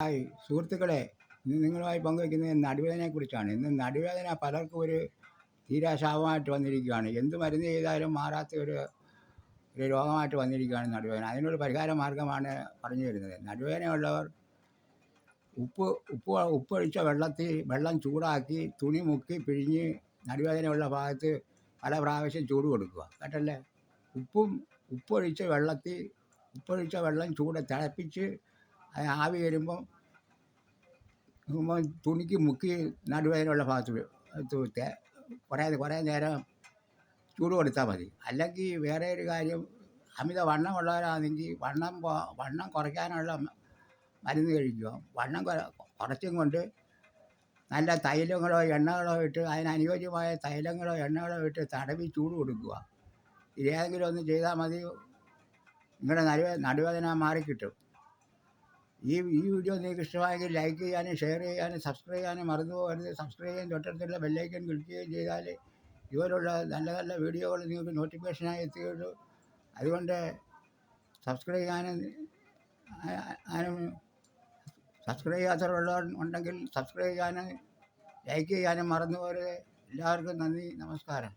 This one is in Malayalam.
ഹായ് സുഹൃത്തുക്കളെ. ഇന്ന് നിങ്ങളുമായി പങ്കുവയ്ക്കുന്നത് നടുവേദനയെക്കുറിച്ചാണ്. ഇന്ന് നടുവേദന പലർക്കും ഒരു തീരാശാപമായിട്ട് വന്നിരിക്കുകയാണ്. എന്ത് മരുന്ന് ചെയ്താലും മാറാത്ത ഒരു ഒരു രോഗമായിട്ട് വന്നിരിക്കുകയാണ് നടുവേദന. അതിനൊരു പരിഹാര മാർഗമാണ് പറഞ്ഞു തരുന്നത്. നടുവേദനയുള്ളവർ ഉപ്പ് ഉപ്പ് ഉപ്പൊഴിച്ച വെള്ളത്തിൽ വെള്ളം ചൂടാക്കി തുണി മുക്കി പിഴിഞ്ഞ് നടുവേദനയുള്ള ഭാഗത്ത് പല പ്രാവശ്യം ചൂട് കൊടുക്കുക. കേട്ടല്ലേ? ഉപ്പും ഉപ്പൊഴിച്ച വെള്ളത്തിൽ ഉപ്പൊഴിച്ച വെള്ളം ചൂട് തിളപ്പിച്ച് അത് ആവി വരുമ്പം ഉമ്മ തുണിക്ക് മുക്കി നടുവേദനയുള്ള ഭാഗത്ത് തൂത്ത് കുറേ കുറേ നേരം ചൂട് കൊടുത്താൽ മതി. അല്ലെങ്കിൽ വേറെ ഒരു കാര്യം അമിത വണ്ണമുള്ളവരാണെങ്കിൽ വണ്ണം വണ്ണം കുറയ്ക്കാനുള്ള മരുന്ന് കഴിക്കുക. വണ്ണം കുറ- കുറച്ചും കൊണ്ട് നല്ല തൈലങ്ങളോ എണ്ണകളോ ഇട്ട് അതിനനുയോജ്യമായ തൈലങ്ങളോ എണ്ണകളോ ഇട്ട് തടവി ചൂട് കൊടുക്കുക. ഇതേതെങ്കിലും ഒന്ന് ചെയ്താൽ മതി. നിങ്ങളുടെ നടുവേ നടുവേദന മാറിക്കിട്ടും. ഈ ഈ വീഡിയോ നിങ്ങൾക്ക് ഇഷ്ടമായെങ്കിൽ ലൈക്ക് ചെയ്യാനും ഷെയർ ചെയ്യാനും സബ്സ്ക്രൈബ് ചെയ്യാനും മറന്നു പോകരുത്. സബ്സ്ക്രൈബ് ചെയ്യാൻ തൊട്ടടുത്തുള്ള ബെല്ലൈക്കൻ ക്ലിക്ക് ചെയ്യുകയും ചെയ്താൽ ഇതുപോലുള്ള നല്ല നല്ല വീഡിയോകൾ നിങ്ങൾക്ക് നോട്ടിഫിക്കേഷനായി എത്തുകയുള്ളൂ അതുകൊണ്ട് സബ്സ്ക്രൈബ് ചെയ്യാനും സബ്സ്ക്രൈബ് ചെയ്യാത്തവരുള്ളവർ ഉണ്ടെങ്കിൽ സബ്സ്ക്രൈബ് ചെയ്യാനും ലൈക്ക് ചെയ്യാനും മറന്നു പോകരുത്. എല്ലാവർക്കും നന്ദി നമസ്കാരം.